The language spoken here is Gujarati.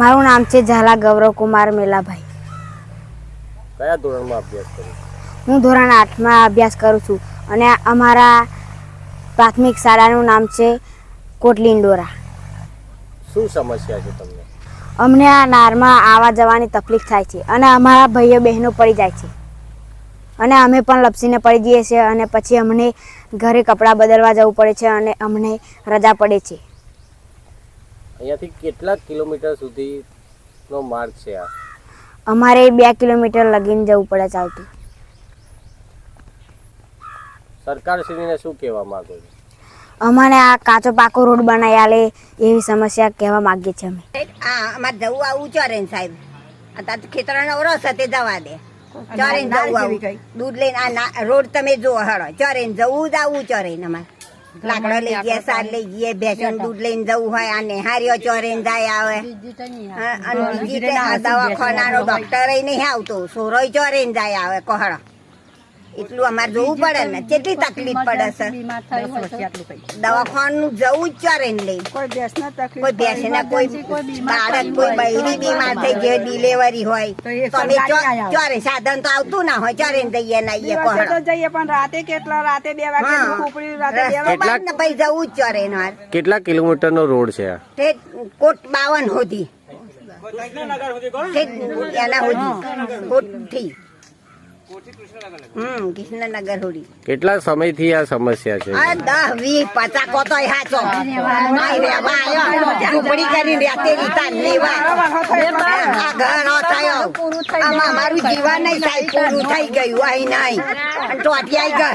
મારું નામ છે ઝાલા ગૌરવ કુમાર મેલાભાઈ. કયા ધોરણમાં અભ્યાસ કર્યો હું ધોરણ આઠમાં અભ્યાસ કરું છું અને અમારા પ્રાથમિક શાળાનું નામ છે કોટલીંડોરા. શું સમસ્યા છે તમને? અમને આ નારમાં આવવા જવાની તકલીફ થાય છે અને અમારા ભાઈઓ બહેનો પડી જાય છે. અને અમે પણ લપસીને પડી જઈએ છીએ અને પછી અમને ઘરે કપડાં બદલવા જવું પડે છે અને અમને રજા પડે છે. અહીંયાથી કેટલા કિલોમીટર સુધીનો માર્ગ છે આ? અમારે બે કિલોમીટર લગીને જવું પડે ચાલતું સરકારશ્રીને શું કહેવા માંગો છો? અમારે આ કાચો પાકો રોડ બનાવી આલે એવી સમસ્યા કહેવા માંગીએ છીએ અમે. આ અમારે જવું આવું ચોરે ને સાહેબ. અત્યારે તો ખેતરાનો ઓરસ તે જવા દે. ચોરે ને જવું આવું. દૂધ લઈને આ ના- રોડ તમે જો હળો. ચોરે જવું જ આવું ચોરે અમારે. લાકડો લઈ ગયા સાર લઈ ગયા ભેંસનું દૂધ લઈને જવું હોય આ નેહારીઓ ચોરે ને જાય આવે. હા, અને બીજી આ દવાખાનાનો ડોક્ટર નહીં આવતો. સોરોય ચોરે ને જાય આવે કોહળો. એટલું અમારે જોવું પડે ને. કેટલી તકલીફ પડે છે? દવાખાનું જવું જ ચોરે ને લઈ? કોઈ તકલીફ કોઈ બાળક કોઈ બૈરી બીમાર થઈ ગયો ડિલેવરી હોય. તો અમે ચારે સાધન તો આવતું ના હોય ચારે ને જઈએ ને આવીએ જઈએ પણ રાતે કેટલા રાતે બે વાગે હા. રાતે બે વાગે ને પછી જવું જ ચારે ને. કેટલા કિલોમીટરનો રોડ છે કોટ બાવન સુધી. એના સુધી. કોટથી. હમ કૃષ્ણનગર હોડી કેટલા સમયથી આ સમસ્યા છે? આ દહ વીસ પચાસ કોતોય હાચો આય રેવા આયો. ઝૂંપડી કરીને રહેતી રીતા લેવા. આ ઘર થયો આમાં મારું જીવન નહીં થાય પૂરું થઈ ગયું અહીં નહીં. ટોટિયાઈ ગઈ